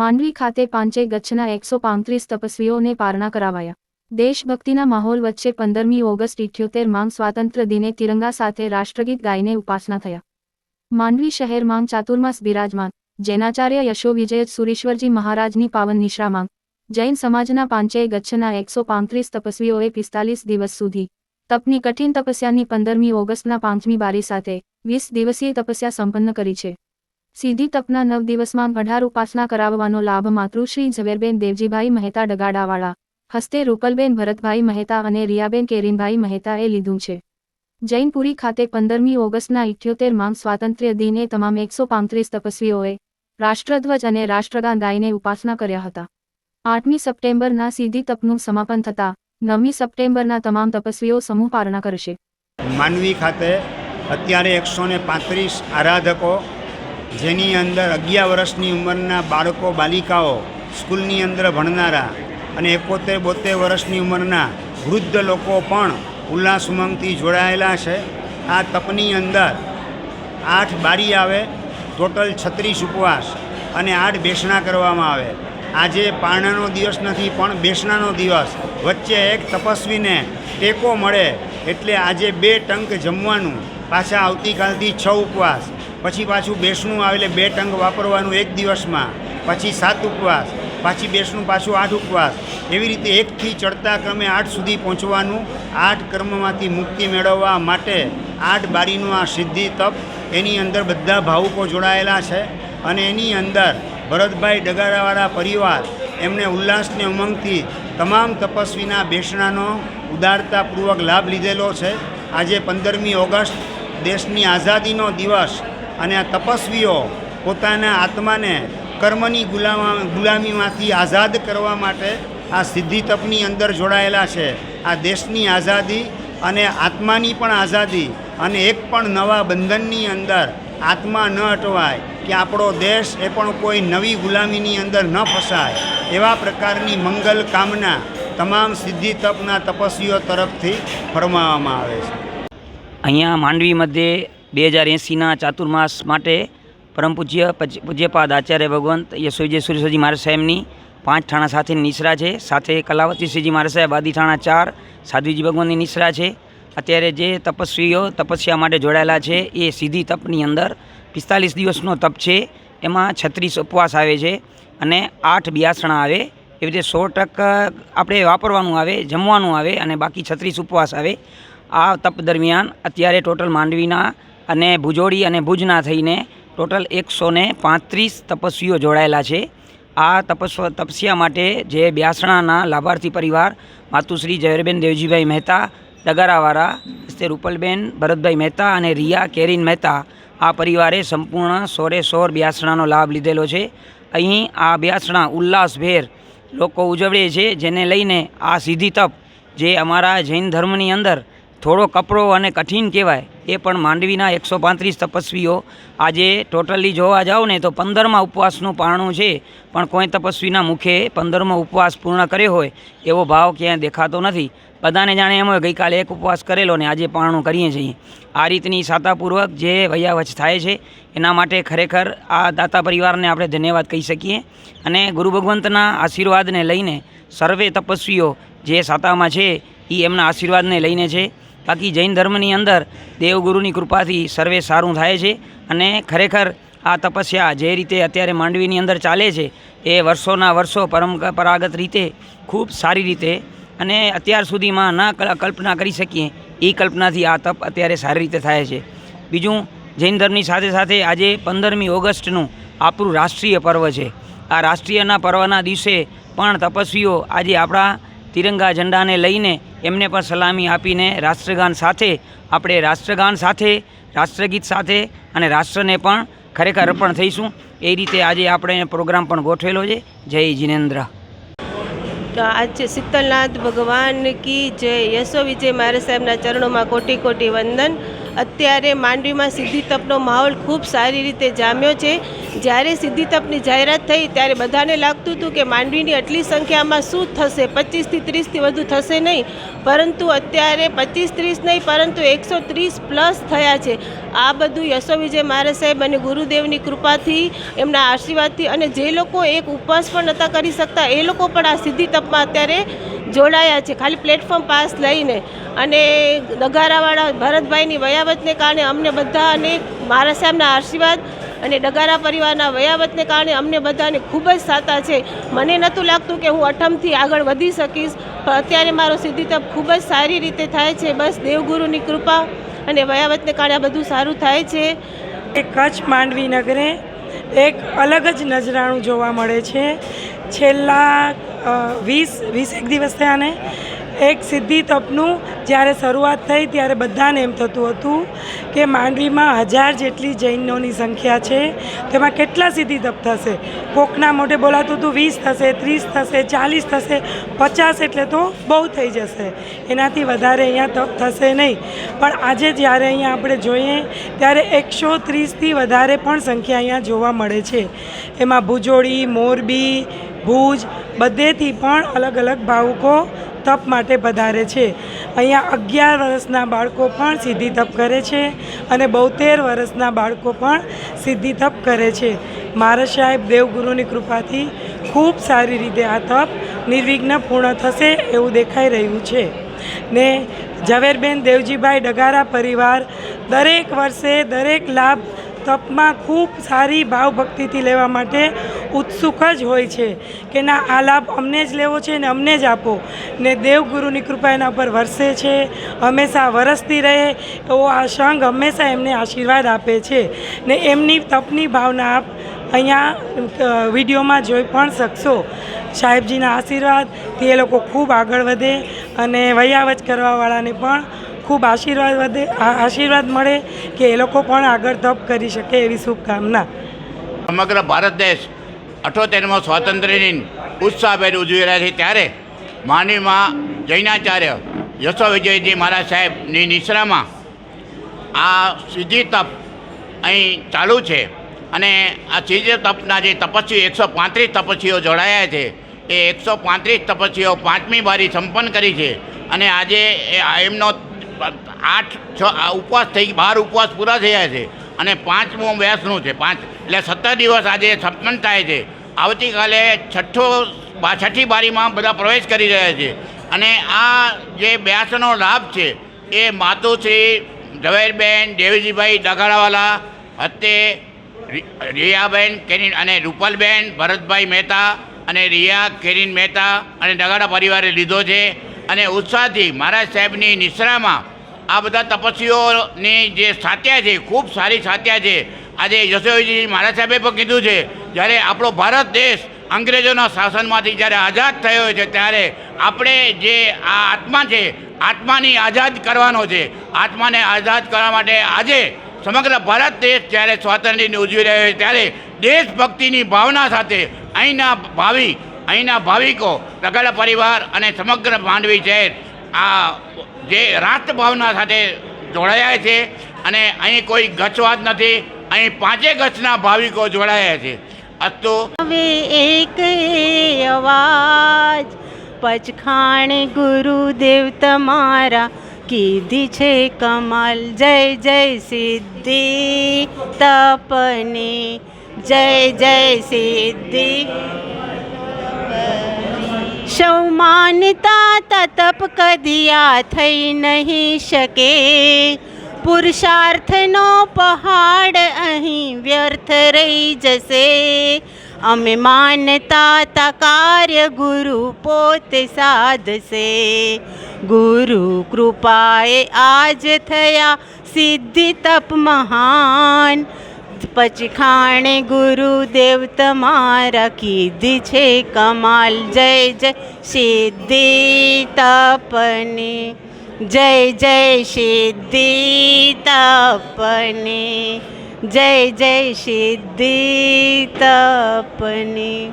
માંડવી ખાતે પાંચે ગચ્છના એકસો પાંત્રીસ તપસ્વીઓને પારણા કરાવાયા. દેશભક્તિના માહોલ વચ્ચે પંદરમી ઓગસ્ટ ઇઠ્યોતેર માંગ સ્વાતંત્ર્ય દિને તિરંગા સાથે રાષ્ટ્રગીત ગાઈને ઉપાસના થયા. માંડવી શહેરમાં ચાતુર્માસ બિરાજમાન. જૈનાચાર્ય યશો વિજય સુરેશ્વરજી મહારાજની પાવન નિશ્રામાં જૈન સમાજના પાંચેય ગચ્છના એકસો પાંત્રીસ તપસ્વીઓએ પિસ્તાલીસ દિવસ સુધી તપની કઠિન તપસ્યાની પંદરમી ઓગસ્ટના પાંચમી બારી સાથે વીસ દિવસીય તપસ્યા સંપન્ન કરી છે. સીધી તપના નવ દિવસમાં અઢાર ઉપાસના કરાવવાનો લાભ માતૃશ્રી ઝવેરબેન દેવજીભાઈ મહેતા ડગાડાવાળા, હસ્તે રૂપલબેન ભરતભાઈ મહેતા અને રિયાબેન કેરીનભાઈ મહેતાએ લીધું છે. જૈનપુરી ખાતે પંદરમી ઓગસ્ટના ઇઠ્યોતેરમાં સ્વાતંત્ર્ય દિને તમામ એકસો પાંત્રીસ તપસ્વીઓએ રાષ્ટ્રધ્વજ અને રાષ્ટ્રગાન ગાઈને ઉપાસના કર્યા હતા. આઠમી સપ્ટેમ્બરના સીધી તપનું સમાપન થતાં નવમી સપ્ટેમ્બરના તમામ તપસ્વીઓ સમૂહ પારણા કરશે. માનવી ખાતે અત્યારે એકસો પાંત્રીસ આરાધકો જેની અંદર અગિયાર વર્ષની ઉંમરના બાળકો, બાલિકાઓ સ્કૂલની અંદર ભણનારા અને એકોતેર બોતેર વર્ષની ઉંમરના વૃદ્ધ લોકો પણ ઉલ્લાસ ઉમંગથી જોડાયેલા છે. આ તપની અંદર આઠ બારી આવે, ટોટલ છત્રીસ ઉપવાસ અને આઠ બેસણા કરવામાં આવે. આજે પારણાનો દિવસ નથી, પણ બેસણાનો દિવસ. વચ્ચે એક તપસ્વીને ટેકો મળે એટલે આજે બે ટંક જમવાનું પાછા આવતીકાલથી છ ઉપવાસ. પછી પાછું બેસણું આવે એટલે બે ટંગ વાપરવાનું એક દિવસમાં. પછી સાત ઉપવાસ, પાછી બેસણું પાછું આઠ ઉપવાસ. એવી રીતે એકથી ચડતા ક્રમે આઠ સુધી પહોંચવાનું, આઠ કર્મમાંથી મુક્તિ મેળવવા માટે આઠ બારીનું આ સિદ્ધિ તપ એની અંદર બધા ભાવુકો જોડાયેલા છે અને એની અંદર ભરતભાઈ ડગારાવાળા પરિવાર એમને ઉલ્લાસને ઉમંગથી તમામ તપસ્વીના બેસણાનો ઉદારતાપૂર્વક લાભ લીધેલો છે. આજે પંદરમી ઓગસ્ટ, દેશની આઝાદીનો દિવસ અને આ તપસ્વીઓ પોતાના આત્માને કર્મની ગુલામા, ગુલામીમાંથી આઝાદ કરવા માટે આ સિદ્ધિ તપની અંદર જોડાયેલા છે. આ દેશની આઝાદી અને આત્માની પણ આઝાદી અને એક પણ નવા બંધનની અંદર આત્મા ન અટવાય કે આપણો દેશ એ પણ કોઈ નવી ગુલામીની અંદર ન ફસાય. એવા પ્રકારની મંગલ કામના તમામ સિદ્ધિ તપના તપસ્વીઓ તરફથી ફરમાવવામાં આવે છે. અહીંયા માંડવી મધ્યે બે હજાર એંસીના ચાતુર્માસ માટે પરમ પૂજ્ય પજ- પૂજ્યપાદ આચાર્ય ભગવંત યશોજી સુરેશ્વરજી મહારાજ સાહેબની પાંચ ઠાણા સાથેની નિશ્રા છે. સાથે કલાવતી શ્રીજી મહારાજ સાહેબ આદિ ઠાણા ચાર, સાધ્વીજી ભગવાનની નિશ્રા છે. અત્યારે જે તપસ્વીઓ તપસ્યા માટે જોડાયેલા છે એ સીધી તપની અંદર પિસ્તાલીસ દિવસનો તપ છે. એમાં છત્રીસ ઉપવાસ આવે છે અને આઠ બ્યાસણા આવે. એવી રીતે સો ટક આપણે વાપરવાનું આવે, જમવાનું આવે અને બાકી છત્રીસ ઉપવાસ આવે. આ તપ દરમિયાન અત્યારે ટોટલ માંડવીના અને ભુજોડી અને ભુજના થઈને ટોટલ એકસો ને પાંત્રીસ તપસ્વીઓ જોડાયેલા છે. આ તપસ્વ, તપસ્યા માટે જે બ્યાસણાના લાભાર્થી પરિવાર માતુશ્રી જયરબેન દેવજીભાઈ મહેતા ડગારાવાળા હસ્તે રૂપલબેન, ભરતભાઈ મહેતા અને રિયા કેરીન મહેતા આ પરિવારે સંપૂર્ણ સોરે સોર બ્યાસણાનો લાભ લીધેલો છે. અહીં આ બ્યાસણા ઉલ્લાસભેર લોકો ઉજવે છે, જેને લઈને આ સીધી તપ જે અમારા જૈન ધર્મની અંદર થોડો કપરો અને કઠિન કહેવાય, એ પણ માંડવીના એકસો પાંત્રીસ તપસ્વીઓ. આજે ટોટલી જોવા જાઓ ને તો પંદરમાં ઉપવાસનું પારણું છે, પણ કોઈ તપસ્વીના મુખે પંદરમો ઉપવાસ પૂર્ણ કર્યો હોય, એવો ભાવ ક્યાંય દેખાતો નથી. બધાને જાણે એમ હોય ગઈકાલે એક ઉપવાસ કરેલો ને આજે પારણું કરીએ છીએ. આ રીતની સાતાપૂર્વક જે વયાવચ થાય છે, એના માટે ખરેખર આ દાતા પરિવારને આપણે ધન્યવાદ કહી શકીએ. અને ગુરુ ભગવંતના આશીર્વાદને લઈને સર્વે તપસ્વીઓ જે સાતામાં છે એ એમના આશીર્વાદને લઈને છે. બાકી જૈન ધર્મની અંદર દેવગુરુની કૃપાથી સર્વે સારું થાય છે અને ખરેખર આ તપસ્યા જે રીતે અત્યારે માંડવીની અંદર ચાલે છે, એ વર્ષોના વર્ષો પરંપરાગત રીતે ખૂબ સારી રીતે અને અત્યાર સુધીમાં ના કલ- કલ્પના કરી શકીએ એ કલ્પનાથી આ તપ અત્યારે સારી રીતે થાય છે. બીજું, જૈન ધર્મની સાથે સાથે આજે પંદરમી ઓગસ્ટનું આપણું રાષ્ટ્રીય પર્વ છે. આ રાષ્ટ્રીયના પર્વના દિવસે પણ તપસ્વીઓ આજે આપણા તિરંગા ઝંડાને લઈને એમને પણ સલામી આપીને રાષ્ટ્રગાન સાથે, આપણે રાષ્ટ્રગાન સાથે, રાષ્ટ્રગીત સાથે અને રાષ્ટ્રને પણ ખરેખર અર્પણ થઈશું. એ રીતે આજે આપણે પ્રોગ્રામ પણ ગોઠવેલો છે. જય જિનેન્દ્ર. આજે શીતલનાથ ભગવાન કી જય. યશો વિજય મારે સાહેબના ચરણોમાં કોટી કોટી વંદન. અત્યારે માંડવીમાં સિદ્ધિ તપનો માહોલ ખૂબ સારી રીતે જામ્યો છે. જ્યારે સિદ્ધિ તપની જાહેરાત થઈ ત્યારે બધાને લાગતું હતું કે માંડવીની આટલી સંખ્યામાં શું થશે? પચીસથી ત્રીસથી વધુ થશે નહીં. પરંતુ અત્યારે પચીસ ત્રીસ નહીં, પરંતુ એકસો ત્રીસ પ્લસ થયા છે. આ બધું યશો વિજય મહારાજ સાહેબ અને ગુરુદેવની કૃપાથી, એમના આશીર્વાદથી અને જે લોકો એક ઉપવાસ પણ નહોતા કરી શકતા, એ લોકો પણ આ સિદ્ધિ તપમાં અત્યારે જોડાયા છે. ખાલી પ્લેટફોર્મ પાસ લઈને અને ડગારાવાળા ભરતભાઈની વયાવતને કારણે અમને બધાને મારા સાહેબના આશીર્વાદ અને ડગારા પરિવારના વયાવતને કારણે અમને બધાને ખૂબ જ સાતા છે. મને નહોતું લાગતું કે હું અઠમથી આગળ વધી શકીશ. પણ અત્યારે મારો સિદ્ધિ તપ ખૂબ જ સારી રીતે થાય છે. બસ દેવગુરુની કૃપા અને વયાવતને કારણે આ બધું સારું થાય છે. એ કચ્છ માંડવી નગરે એક અલગ જ નજરાણું જોવા મળે છે. છેલ્લા વીસ વીસ એક દિવસ થયા ને, એક સિદ્ધિ તપનું જ્યારે શરૂઆત થઈ ત્યારે બધાને એમ થતું હતું કે માંડવીમાં હજાર જેટલી જૈનોની સંખ્યા છે, તેમાં કેટલા સિદ્ધિ તપ થશે? કોકના મોઢે બોલાતું હતું વીસ થશે, ત્રીસ થશે, ચાલીસ થશે, પચાસ એટલે તો બહુ થઈ જશે. એનાથી વધારે અહીંયા તપ થશે નહીં. પણ આજે જ્યારે અહીંયા આપણે જોઈએ, ત્યારે એકસો ત્રીસથી વધારે પણ સંખ્યા અહીંયા જોવા મળે છે. એમાં ભુજોડી મોરબી, ભુજ બધેથી પણ અલગ અલગ ભાવુકો તપ માટે પધારે છે. અહીંયા અગિયાર વર્ષના બાળકો પણ સિદ્ધિ તપ કરે છે અને બોતેર વર્ષના બાળકો પણ સિદ્ધિ તપ કરે છે. મારા સાહેબ દેવગુરુની કૃપાથી ખૂબ સારી રીતે આ તપ નિર્વિઘ્ન પૂર્ણ થશે એવું દેખાઈ રહ્યું છે. ને ઝવેરબેન દેવજીભાઈ ડગારા પરિવાર દરેક વર્ષે દરેક લાભ તપમાં ખૂબ સારી ભાવભક્તિથી લેવા માટે ઉત્સુક જ હોય છે કે ના, આ લાભ અમને જ લેવો છે ને અમને જ આપો. ને દેવગુરુની કૃપા એના પર વરસે છે, હંમેશા વરસતી રહે એવો આ સંઘ હંમેશા એમને આશીર્વાદ આપે છે. ને એમની તપની ભાવના આપ અહીંયા વિડીયોમાં જોઈ પણ શકશો. સાહેબજીના આશીર્વાદથી એ લોકો ખૂબ આગળ વધે અને વયાવચ કરવાવાળાને પણ ખૂબ આશીર્વાદ વધે આશીર્વાદ મળે કે એ લોકો પણ આગળ તપ કરી શકે એવી શુભકામના. સમગ્ર ભારત દેશ અઠોતેરમો સ્વાતંત્ર્યની ઉત્સાહભેર ઉજવી રહ્યા છે ત્યારે માનીમાં જૈનાચાર્ય યશો વિજયજી મહારાજ સાહેબની નિશ્રામાં આ સિદ્ધિ તપ અહીં ચાલુ છે અને આ સિદ્ધિ તપના જે તપસ્વી એકસો પાંત્રીસ તપસ્વીઓ જોડાયા છે, એ એકસો પાંત્રીસ તપસ્વીઓ પાંચમી બારી સંપન્ન કરી છે અને આજે એમનો આઠ, છ ઉપવાસ થઈ, બાર ઉપવાસ પૂરા થયા છે. અને પાંચમો વ્યાસનું છે, પાંચ. એટલે સત્તર દિવસ આજે સંપન્ન થાય છે. આવતીકાલે છઠ્ઠો છઠ્ઠી બારીમાં બધા પ્રવેશ કરી રહ્યા છે. અને આ જે વ્યાસનો લાભ છે, એ માતુશ્રી ઝવેરબેન, દેવજીભાઈ ડગાડાવાલા હતે રિયાબેન કેરીન અને રૂપલબેન, ભરતભાઈ મહેતા અને રિયા કેરીન મહેતા અને ડગાડા પરિવારે લીધો છે. અને ઉત્સાહથી મહારાજ સાહેબની નિશ્રામાં આ બધા તપસ્વીઓની જે સાત્યા છે, ખૂબ સારી સાત્યા છે. આજે યશોજી મહારાજ સાહેબે પણ કીધું છે, જ્યારે આપણો ભારત દેશ અંગ્રેજોના શાસનમાંથી જ્યારે આઝાદ થયો છે, ત્યારે આપણે જે આ આત્મા છે, આત્માની આઝાદ કરવાનો છે. આત્માને આઝાદ કરવા માટે આજે સમગ્ર ભારત દેશ જ્યારે સ્વાતંત્ર્યને ઉજવી રહ્યો છે, ત્યારે દેશભક્તિની ભાવના સાથે અહીંના ભાવિ અહીંના ભાવિકો તગાડા પરિવાર અને સમગ્ર માંડવી શહેર આ જે રાષ્ટ્રભાવના સાથે જોડાયા છે અને અહીં કોઈ ગચવાદ નથી, અહીં પાંચે ગચના ભાવિકો જોડાયા છે. અસ્તુ. હવે એક અવાજ, પચખાણ ગુરુદેવ તમારા, કીધી છે કમાલ, જય જય સિદ્ધિ તપની, જય જય સિદ્ધિ સૌ માનતા તપ કદિયા થઈ નહીં શકે પુરુષાર્થનો પહાડ અહીં વ્યર્થ રહી જશે અમે માનતા તા કાર્ય ગુરુ પોતે સાધશે ગુરુ કૃપાએ આજ થયા સિદ્ધિ તપ મહાન પચખાણે ગુરુદેવ તમારા કીધી છે કમાલ. જય જય સિદ્ધિ તપને જય જય સિદ્ધિ તપની જય જય સિદ્ધિ તપને